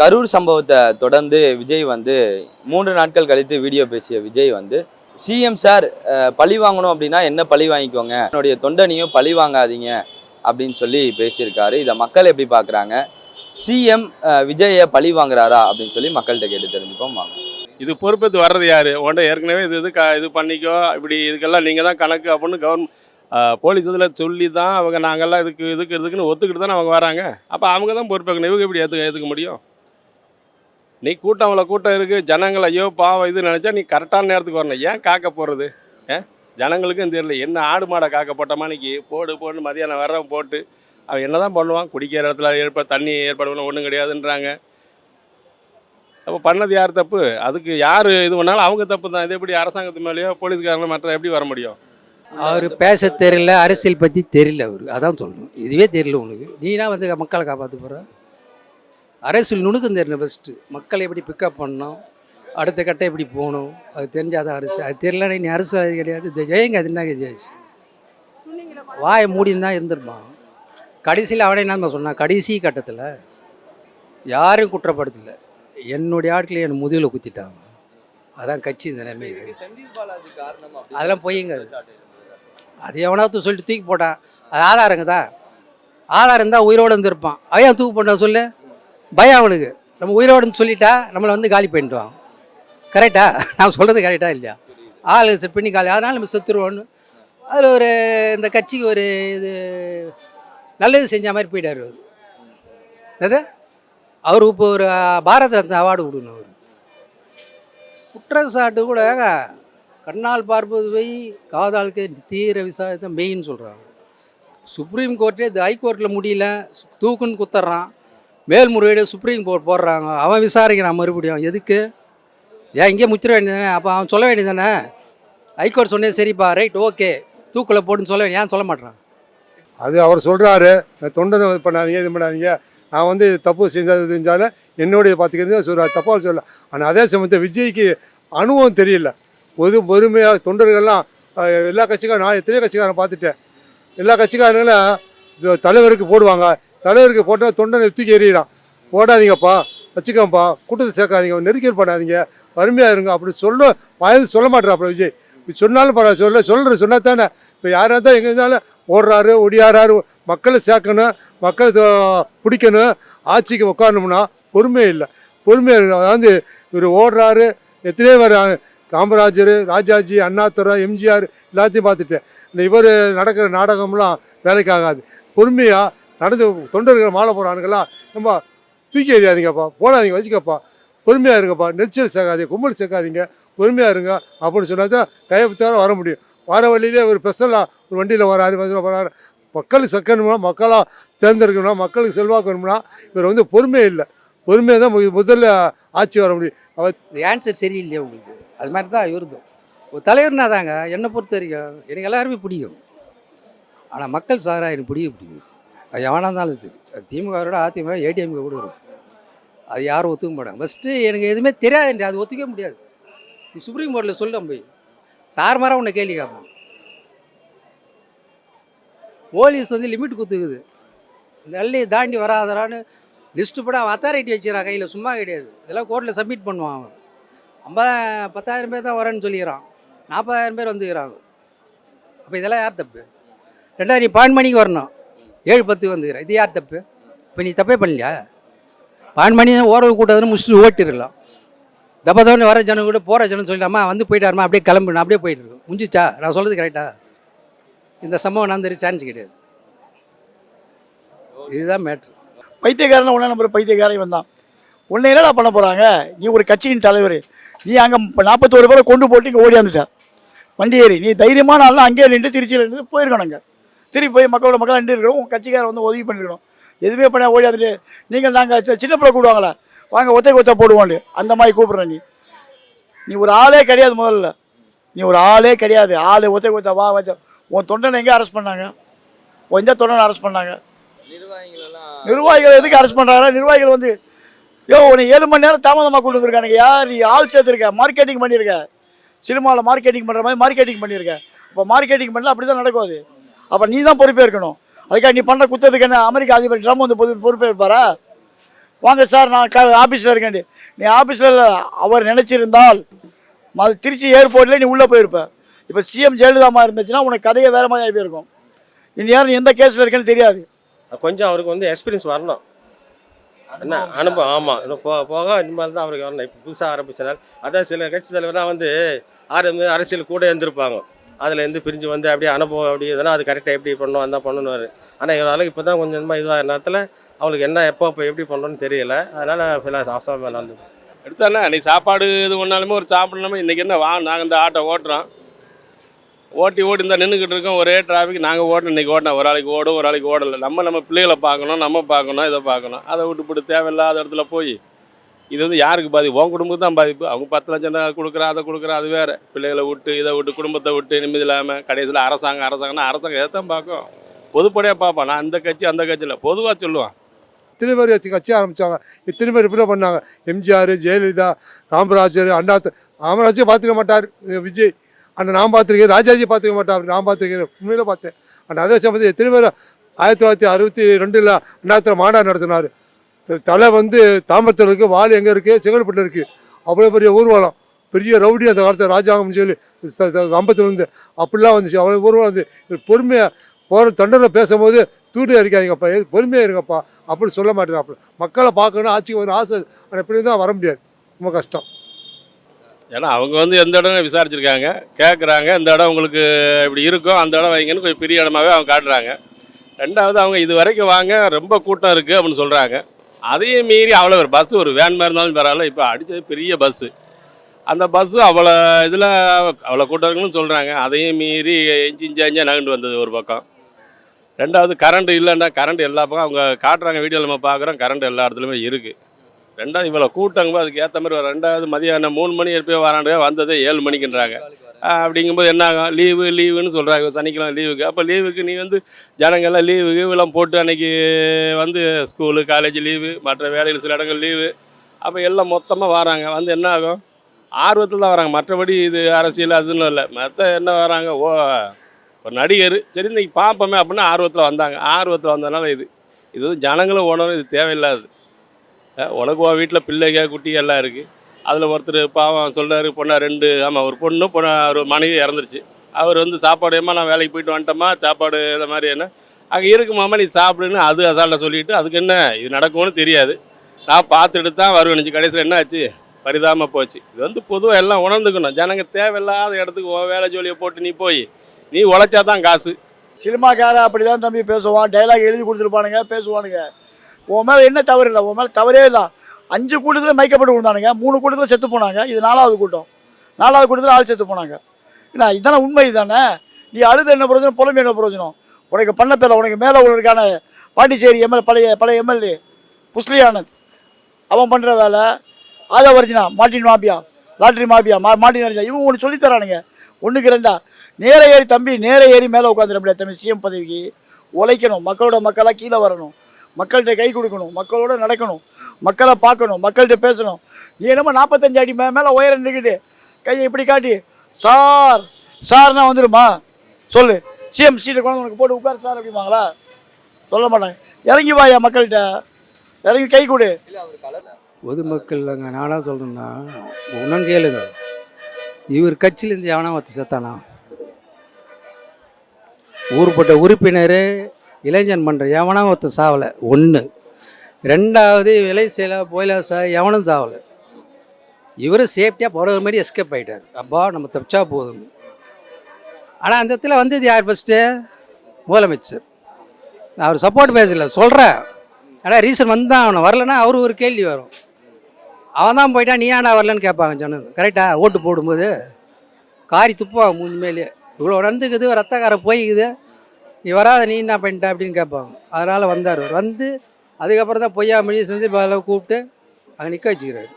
கரூர் சம்பவத்தை தொடர்ந்து விஜய் வந்து மூன்று நாட்கள் கழித்து வீடியோ பேசிய விஜய் வந்து சிஎம் சார் பழி வாங்கணும் அப்படின்னா என்ன பழி வாங்கிக்கோங்க? என்னுடைய தொண்டனையும் பழி வாங்காதீங்க. அப்படின்னு சொல்லி பேசியிருக்காரு. இதை மக்கள் எப்படி பார்க்குறாங்க? சிஎம் விஜயை பழி வாங்குறாரா? அப்படின்னு சொல்லி மக்கள்கிட்ட கேட்டு தெரிஞ்சுப்போம். வாங்க. இது பொறுப்பேற்று வர்றது யார்? உன்ட்ட ஏற்கனவே இது இது க இது பண்ணிக்கோ. இப்படி இதுக்கெல்லாம் நீங்கள் தான் கணக்கு அப்படின்னு கவர்மெண்ட் போலீஸ் இதில் சொல்லி தான் அவங்க நாங்கள்லாம் இதுக்கு இதுக்கு இதுக்குன்னு ஒத்துக்கிட்டு தானே அவங்க வராங்க. அப்போ அவங்க தான் பொறுப்பேற்கணும். இவங்க எப்படி ஏற்றுக்க ஏற்றுக்க முடியும்? நீ கூட்டம் அவ்வளோ கூட்டம் இருக்குது ஜனங்கள் ஐயோ பாவம் இது நினச்சா நீ கரெக்டான நேரத்துக்கு வரணும். ஏன் காக்க போகிறது ஏன் ஜனங்களுக்கும் தெரியல. என்ன ஆடு மாடை காக்க போட்டமா இன்னைக்கு போடு போடு மதியானம் வர போட்டு அவன் என்ன தான் பண்ணுவான்? குடிக்கிற இடத்துல ஏற்ப தண்ணி ஏற்பாடு ஒன்றும் கிடையாதுன்றாங்க. அப்போ பண்ணது யார் தப்பு? அதுக்கு யார் இது பண்ணாலும் அவங்க தப்பு தான். இது எப்படி அரசாங்கத்து மேலேயோ போலீஸ்காரங்க மற்ற எப்படி வர முடியும்? அவர் பேச தெரியல அரசியல் பற்றி தெரியல அவர். அதான் சொல்லணும் இதுவே தெரியல உனக்கு நீனா வந்து மக்களை காப்பாற்ற போகிற அரசியல் நுணுக்கம் தெரியணும் ஃபஸ்ட்டு மக்களை எப்படி பிக்கப் பண்ணணும்? அடுத்த கட்டம் எப்படி போகணும்? அது தெரிஞ்சாதான் அரசு. அது தெரியலன்னா நீ அரசியல் கிடையாது. இந்த ஜெயங்க அது என்ன ஜெயிச்சு வாயை மூடின்னு தான் இருந்திருப்பான் கடைசியில் அவனே என்ன சொன்னான்? கடைசி கட்டத்தில் யாரும் குற்றப்படுத்தலை. என்னுடைய ஆட்களை என் முதுகில் குத்திட்டாங்க. அதான் கட்சி இந்த நிலைமை அதெல்லாம் பொய்யுங்க அது. அது எவனாவது சொல்லிட்டு தூக்கி போட்டான். அது ஆதாரங்க தான். ஆதாரம் இருந்தால் உயிரோடு இருந்திருப்பான். அவன் தூக்கி போட்டான் சொல்லு? பயம் அவனுக்கு. நம்ம உயிரோடுன்னு சொல்லிட்டா நம்மளை வந்து காலி பண்ணிட்டுவான் கரெக்டா நான் சொல்கிறது கரெக்டாக இல்லையா? ஆள் செட் பண்ணி காலி. அதனால் நம்ம செத்துருவோன்னு அதில் ஒரு இந்த கட்சிக்கு ஒரு இது நல்லது செஞ்ச மாதிரி போயிட்டார் அவர். அது அவர் இப்போ ஒரு பாரத ரத்ன அவார்டு கொடுக்கணும் அவர். குற்றச்சாட்டு கூட கண்ணால் பார்ப்பது போய் காதாளுக்கு தீர விசாரித்த மெயின் சொல்கிறாங்க சுப்ரீம் கோர்ட்டே இது ஹைகோர்ட்டில் முடியல. தூக்குன்னு குத்துறான். மேல்முறையீடு சுப்ரீம் கோர்ட் போடுறாங்க. அவன் விசாரிக்கிறான் மறுபடியும். எதுக்கு? ஏன் இங்கே முத்திர வேண்டியதானே அப்போ அவன் சொல்ல வேண்டியதானே ஹைகோர்ட் சொன்னே சரிப்பா ரைட் ஓகே தூக்கில் போட்டுன்னு சொல்ல ஏன் சொல்ல மாட்டேறான் அது அவர் சொல்கிறாரு தொண்டனை இது பண்ணாதீங்க இது பண்ணாதீங்க. நான் வந்து தப்பு செஞ்சது செஞ்சாலும் என்னுடைய பார்த்துக்கிறது சொல்கிறார் தப்பாக சொல்ல ஆனால் அதே சமயத்தில் விஜய்க்கு அனுபவம் தெரியல. பொது பொறுமையாக தொண்டர்கள்லாம் எல்லா கட்சிக்காரும் நான் எத்தனையோ கட்சிக்காரன் பார்த்துட்டேன். எல்லா கட்சிக்காரங்களும் தலைவருக்கு போடுவாங்க. தலைவருக்கு போட்டால் தொண்டனை தூக்கி எறிகிறான். போடாதீங்கப்பா வச்சுக்கோப்பா கூட்டத்தை சேர்க்காதீங்க நெருக்கல் பண்ணாதீங்க வறுமையாக இருங்க அப்படி சொல்ல வாயில் சொல்ல மாட்டேறாப்புல விஜய். இப்படி சொன்னாலும் பரவாயில்ல சொல்ல சொல்கிற சொன்னா தானே இப்போ யாராக தான் எங்கே இருந்தாலும் ஓடுறாரு ஒடியாராரு மக்களை சேர்க்கணும் மக்களை பிடிக்கணும் ஆட்சிக்கு உட்காரணும்னா பொறுமையே இல்லை. பொறுமை அதாவது இவர் ஓடுறாரு எத்தனையோ பேர் காமராஜர் ராஜாஜி அண்ணாத்துறை எம்ஜிஆர் எல்லாத்தையும் பார்த்துட்டேன். இந்த இவர் நடக்கிற நாடகம்லாம் வேலைக்கு ஆகாது பொறுமையாக நடந்து தொண்டர்கள் மாலை போகிறானுங்களா நம்ம தூக்கி எறியாதீங்கப்பா போடாதீங்க வச்சுக்கப்பா. பொறுமையாக இருங்கப்பா நெரிச்சல் சேர்க்காதீங்க கும்பல் சேர்க்காதீங்க பொறுமையாக இருங்க அப்படின்னு சொன்னால் தான் கையப்பத்தார வர முடியும். வர வழியிலே ஒரு ஸ்பெஷலாக ஒரு வண்டியில் வராரு பஸ்ஸில் வராரு மக்கள் சக்கணும்னா மக்களாக தேர்ந்தெடுக்கணும்னா மக்களுக்கு செல்வாக்கு வேணும்னா இவர் வந்து பொறுமையே இல்லை. பொறுமையாக தான் முதல்ல ஆட்சி வர முடியும். அவர் இந்த ஆன்சர் சரியில்லையே உங்களுக்கு? அது மாதிரி தான் இருந்தோம் ஒரு தலைவர்னா தாங்க என்னை பொறுத்த வரைக்கும் எனக்கு எல்லாருமே பிடிக்கும். ஆனால் மக்கள் சாரா எனக்கு பிடிக்க பிடிக்கும் எவனாக இருந்தாலும் சரி. அது திமுகவோட அதிமுக ஏடிஎம்க்கு கூட இருக்கும் அது யாரும் ஒத்துக்க மாட்டாங்க. ஃபஸ்ட்டு எனக்கு எதுவுமே தெரியாது அது ஒத்துக்கவே முடியாது. நீ சுப்ரீம் கோர்ட்டில் சொல்ல போய் தார்மாராக உன்னை கேள்வி கேட்பான். போலீஸ் வந்து லிமிட் குத்துக்குது. இந்த தாண்டி வராதரான்னு லிஸ்ட்டு போட அவன் அத்தாரிட்டி வச்சுக்கிறான் கையில் சும்மா கிடையாது. இதெல்லாம் கோர்ட்டில் சப்மிட் பண்ணுவான் அவன். ஐம்பதா பத்தாயிரம் பேர் தான் வரேன்னு சொல்லிக்கிறான். நாற்பதாயிரம் பேர் வந்துக்கிறாங்க. அப்போ இதெல்லாம் யார் தப்பு? ரெண்டாவது நீ பன்னெண்டு மணிக்கு வரணும். ஏழு பத்து வந்துக்கிறேன் இது யார் தப்பு? இப்போ நீ தப்பே பண்ணலையா? பான் மணி ஓரளவு கூட்டதுன்னு முடிச்சுட்டு ஓட்டிடலாம். தப்ப தவணை வர ஜனம் கூட போகிற ஜனம் சொல்லிட்டாமா வந்து போயிட்டாருமா அப்படியே கிளம்பு அப்படியே போயிட்டு இருக்கும் முடிஞ்சிச்சா? நான் சொல்கிறது கரெக்டா இந்த சம்பவம் நடந்துரு சான்ஸ் கிடையாது. இதுதான் மேட்ரு பைத்தியக்காரன் ஒன்றா நம்பர் பைத்தியக்காரன் வந்தான் தான். உன்னை என்னடா பண்ண போகிறாங்க நீ ஒரு கட்சியின் தலைவர். நீ அங்கே நாற்பத்தோரு பேரை கொண்டு போட்டு இங்கே ஓடியாந்துட்ட வண்டி ஏறி நீ தைரியமான ஆள்னா அங்கேயே நின்று திருச்சியில் இருந்து போயிருக்கணும் அங்கே. திருப்பி போய் மக்களோட மக்களாக நின்று இருக்கணும் உங்கள் கட்சிக்காரன் வந்து உதவி பண்ணிருக்கணும். எதுவுமே பண்ண ஓடியாந்துட்டு நீங்கள் நாங்கள் சின்ன பிள்ளை கூடுவாங்களா வாங்க ஒத்தை கொத்த போடுவோண்டு அந்த மாதிரி கூப்பிட்ற நீ. நீ ஒரு ஆளே கிடையாது முதல்ல. நீ ஒரு ஆளே கிடையாது. ஆள் ஒத்தை கொத்த வா வச்ச உன் தொண்டனை எங்கே அரெஸ்ட் பண்ணாங்க? உன் எந்த தொண்டனை அரெஸ்ட் பண்ணாங்க? நிர்வாகிகள் எதுக்கு அரெஸ்ட் பண்ணுறாங்கன்னா நிர்வாகிகள் வந்து யோ உன்னை ஏழு மணி நேரம் தாமதமாக கொண்டு வந்திருக்கானுங்க. யார் நீ? ஆள் சேர்த்துருக்க. மார்க்கெட்டிங் பண்ணியிருக்க சினிமாவில் மார்க்கெட்டிங் பண்ணுற மாதிரி மார்க்கெட்டிங் பண்ணியிருக்க இப்போ மார்க்கெட்டிங் பண்ணல அப்படி தான் நடக்கும் அது. அப்போ நீ தான் பொறுப்பேற்கணும். அதுக்காக நீ பண்ணுற குத்தத்துக்கு என்ன? அமெரிக்க அதிபர் ட்ரம் வந்து பொது பொறுப்பேற்பாரா? வாங்க சார் நான் க ஆஃபீஸில் இருக்கேன். நீ ஆஃபீஸில் அவர் நினச்சிருந்தால் அது திருச்சி ஏர்போர்ட்டில் நீ உள்ளே போயிருப்ப. இப்போ சிஎம் ஜெயலலிதாமா இருந்துச்சுன்னா உனக்கு கதையே வேறு மாதிரி ஆகி போயிருக்கும். நீ யாரும் எந்த கேஸில் இருக்கேன்னு தெரியாது. கொஞ்சம் அவருக்கு வந்து எக்ஸ்பீரியன்ஸ் வரணும். என்ன? அனுபவம் ஆமாம் இன்னும் போக போக இனிமேல் தான் அவருக்கு வரணும். இப்போ புதுசாக ஆரம்பிச்சனால. அதான் சில கட்சி தலைவர்லாம் வந்து ஆரம்பி அரசியல் கூட இருந்திருப்பாங்க. அதில் இருந்து பிரிஞ்சு வந்து அப்படியே அனுபவம் அப்படி இதெல்லாம் அது கரெக்டாக எப்படி பண்ணணும் அந்த பண்ணணுவார் ஆனால் இவரால் இப்போ தான் கொஞ்சம் கொஞ்சமாக இதுவாக நேரத்தில் அவளுக்கு என்ன எப்போ இப்போ எப்படி பண்ணணும்னு தெரியல. அதனால் அவசரம் வந்து. எடுத்தானே நீ சாப்பாடு இது பண்ணாலுமே ஒரு சாப்பிடலாமே இன்றைக்கி என்ன வா நாங்கள் இந்த ஆட்டோ ஓட்டுறோம். ஓட்டி ஓட்டி இந்த நின்றுக்கிட்டு இருக்கோம் ஒரே டிராஃபிக் நாங்கள் ஓட்டணும் இன்றைக்கி ஓட்டினா ஒரு ஆளைக்கு ஓடும் ஒரு ஆளைக்கு ஓடலை. நம்ம நம்ம பிள்ளைகளை பார்க்கணும் நம்ம பார்க்கணும் இதை பார்க்கணும். அதை விட்டு போட்டு தேவையில்லாத இடத்துல போய் இது வந்து யாருக்கு பாதிப்பு? உன் குடும்பத்துக்கு தான் பாதிப்பு. அவங்க பத்து லட்சம் கொடுக்குறா அதை கொடுக்குறா அது வேறு. பிள்ளைகளை விட்டு இதை விட்டு குடும்பத்தை விட்டு நிம்மதி இல்லாமல் கடைசியில் அரசாங்கம் அரசாங்கம்னா அரசாங்கம் எதை தான் பார்க்கும்? பொதுப்படையாக பார்ப்பான். நான் அந்த கட்சி அந்த கட்சியில் பொதுவாக சொல்லுவான். இத்தனை பேர் வச்சு கட்சி ஆரம்பித்தாங்க இத்தனை பேர் இப்படி பண்ணாங்க. எம்ஜிஆர் ஜெயலலிதா காமராஜர் அண்ணா காமராஜர் பார்த்துக்க மாட்டார் விஜய். அந்த நான் பார்த்துருக்கேன் ராஜாஜி பார்த்துக்க மாட்டார் நான் பார்த்துருக்கேன். உண்மையில பார்த்தேன். அண்ட் அதே சமயத்தில் எத்தனை பேர்? ஆயிரத்தி தொள்ளாயிரத்தி அறுபத்தி ரெண்டில் அண்ணாத்தில் மாநாடு நடத்தினார். தலை வந்து தாம்பரத்தில் இருக்குது வால் எங்கே இருக்குது செங்கல்பட்டில் இருக்குது அவ்வளோ பெரிய ஊர்வலம். பெரிய ரவுடி அந்த காலத்தில் ராஜாங்கம்னு சொல்லி கம்பத்தில் இருந்து அப்படிலாம் வந்துச்சு. அவ்வளோ ஊர்வலம் வந்து பொறுமையாக போகிற தண்டனை பேசும்போது தூண்டி அடிக்காதீங்கப்பா எது பொறுமையாக இருங்கப்பா அப்படின்னு சொல்ல மாட்டேன் மக்களை பார்க்கணும் ஆட்சிக்கு வரணும் ஆசை ஆனால் இப்படி தான் வர முடியாது. ரொம்ப கஷ்டம். ஏன்னா அவங்க வந்து எந்த இடம் விசாரிச்சிருக்காங்க கேட்குறாங்க இந்த இடம் உங்களுக்கு இப்படி இருக்கும் அந்த இடம் வைங்கன்னு கொஞ்சம் பெரிய இடமாவே அவங்க காட்டுறாங்க. ரெண்டாவது அவங்க இது வரைக்கும் வாங்க ரொம்ப கூட்டம் இருக்குது அப்படின்னு சொல்கிறாங்க அதையும் மீறி அவ்வளோ ஒரு பஸ்ஸு ஒரு வேன் மாதிரி இருந்தாலும் பரவாயில்ல. இப்போ அடித்தது பெரிய பஸ்ஸு அந்த பஸ்ஸு அவ்வளோ இதில் அவ்வளோ கூட்டம் இருக்குன்னு சொல்கிறாங்க அதையும் மீறி இஞ்சி இஞ்சி அஞ்சாக நகண்டு வந்தது ஒரு பக்கம். ரெண்டாவது கரண்ட் இல்லைன்னா கரண்ட் எல்லா பக்கம் அவங்க காட்டுறாங்க வீடியோ நம்ம பார்க்குறோம் கரண்ட் எல்லா இடத்துலையுமே இருக்குது ரெண்டாவது இவ்வளோ கூட்டங்க அதுக்கு ஏற்ற மாதிரி ஒரு ரெண்டாவது மதியானம் மூணு மணி எப்பயோ வராண்டு வந்ததே ஏழு மணிக்குன்றாங்க. அப்படிங்கும்போது என்ன ஆகும் லீவு லீவுன்னு சொல்கிறாங்க சனிக்கிழமை லீவுக்கு அப்போ லீவுக்கு நீ வந்து ஜனங்கள்லாம் லீவு கீவுலாம் போட்டு அன்னைக்கு வந்து ஸ்கூலு காலேஜ் லீவு மற்ற வேலைகள் சில இடங்கள் லீவு அப்போ எல்லாம் மொத்தமாக வராங்க. வந்து என்ன ஆகும் ஆர்வத்தில் தான் வராங்க. மற்றபடி இது அரசியல் அதுன்னு இல்லை. மற்ற என்ன வராங்க? ஓ ஒரு நடிகர். சரி இன்னைக்கு பார்ப்போமே அப்படின்னு ஆர்வத்தில் வந்தாங்க. ஆர்வத்தில் வந்ததுனால இது. இது வந்து ஜனங்களும் உணவு இது தேவையில்லாது. உனக்கு வீட்டில் பிள்ளைங்க குட்டி எல்லாம் இருக்குது அதில் ஒருத்தர் பாவம் சொல்கிறாரு பொண்ணா ரெண்டு. ஆமாம் ஒரு பொண்ணு பொண்ணு ஒரு மனைவி இறந்துருச்சு. அவர் வந்து சாப்பாடு ஏமா நான் வேலைக்கு போயிட்டு வந்துட்டோமா சாப்பாடு இந்த மாதிரி என்ன? அங்கே இருக்குமாமா நீ சாப்பிடுன்னு அது அசால்ட்டை சொல்லிட்டு அதுக்கு என்ன? இது நடக்கும்னு தெரியாது. நான் பார்த்துட்டு தான் வருவேன். கடைசியில் என்ன ஆச்சு? பரிதாம போச்சு. இது வந்து பொதுவாக எல்லாம் உணர்ந்துக்கணும். ஜனங்க தேவையில்லாத இடத்துக்கு உன் வேலை ஜோலியை போட்டு நீ போய் நீ உழைச்சா தான் காசு. சினிமாக்கார அப்படி தான் தம்பி பேசுவான். டைலாக் எழுதி கொடுத்துருப்பானுங்க பேசுவானுங்க. உன் மேலே என்ன தவறு இல்லை. உன் மேலே தவறே இல்லை. அஞ்சு கூட்டத்தில் மயக்கப்பட்டு விழுந்தானுங்க. மூணு கூட்டத்தில் செத்து போனாங்க. இது நாலாவது கூட்டம். நாலாவது கூட்டத்தில் ஆள் செத்து போனாங்க. என்ன இதானே உண்மை தானே நீ அழுது என்ன பிரயோஜனம் புலம்பு என்ன பிரயோஜனம்? உனக்கு பண்ண பேர உனக்கு மேலே உள்ளதுக்கான பாண்டிச்சேரி எம்எல் பழைய பழைய எம்எல்ஏ புஸ்லி ஆனந்த் அவன் பண்ணுற வேலை ஆதவர்ஜினா மாட்டின் மாபியா லாட்ரி மாபியா மா மாட்டின் அர்ஜினா இவன் ஒன்று சொல்லித்தரானுங்க ஒன்றுக்கு ரெண்டா. நேர ஏறி தம்பி நேர ஏறி மேலே உட்காந்துட முடியாது தம்பி சிஎம் பதவிக்கு. உழைக்கணும் மக்களோட மக்களாக கீழே வரணும். மக்கள்கிட்ட கை கொடுக்கணும் மக்களோட நடக்கணும். மக்களை பார்க்கணும் மக்கள்கிட்ட பேசணும். நீ என்னமோ நாற்பத்தஞ்சு அடி மே மேலே உயரம் நின்றுக்கிட்டு கையை இப்படி காட்டி சார் சார்னா வந்துடுமா சொல்லு. சிஎம் சீட்டை கொண்டு உனக்கு போட்டு உட்கார் சார் அப்படிம்பாங்களா? சொல்ல மாட்டாங்க. இறங்கி வாயா மக்கள்கிட்ட. இறங்கி கை கொடு. பொதுமக்கள்ங்க நானாக சொல்கிறேன்னா ஒன்றும் கேளுங்க. இவர் கட்சியிலேருந்து எவனா ஒருத்தர் செத்தானா? ஊர்பட்ட உறுப்பினர் இளைஞன் பண்ணுற எவனா ஒருத்தர் சாவலை? ஒன்று ரெண்டாவது விலை செய்யலை போயிலா சா எவனும் சாவலை. இவர் சேஃப்டியாக போகிற மாதிரி எஸ்கேப் ஆகிட்டார் அப்பா நம்ம தப்பிச்சா போதும். ஆனால் அந்த இடத்துல வந்தது யார் ஃபஸ்ட்டு முதலமைச்சர். நான் அவர் சப்போர்ட் பேசல சொல்கிறேன் ஆனால் ரீசன் வந்தான் அவனை வரலன்னா அவரு ஒரு கேள்வி வரும். அவன் தான் போயிட்டா நீ ஏன்டா வரலன்னு கேட்பாங்க சொன்னது. கரெக்டாக ஓட்டு போடும்போது காரி துப்புவாங்க உண்மையிலே இவ்வளோ நடந்துக்குது ரத்தக்காரை போய்க்குது. நீ வராத நீ என்ன பண்ணிட்ட அப்படின்னு கேட்பாங்க அதனால் வந்தார் வந்து அதுக்கப்புறம் தான் பொய்யா மணி செஞ்சு கூப்பிட்டு அங்கே நிற்க வச்சுக்கிறாரு.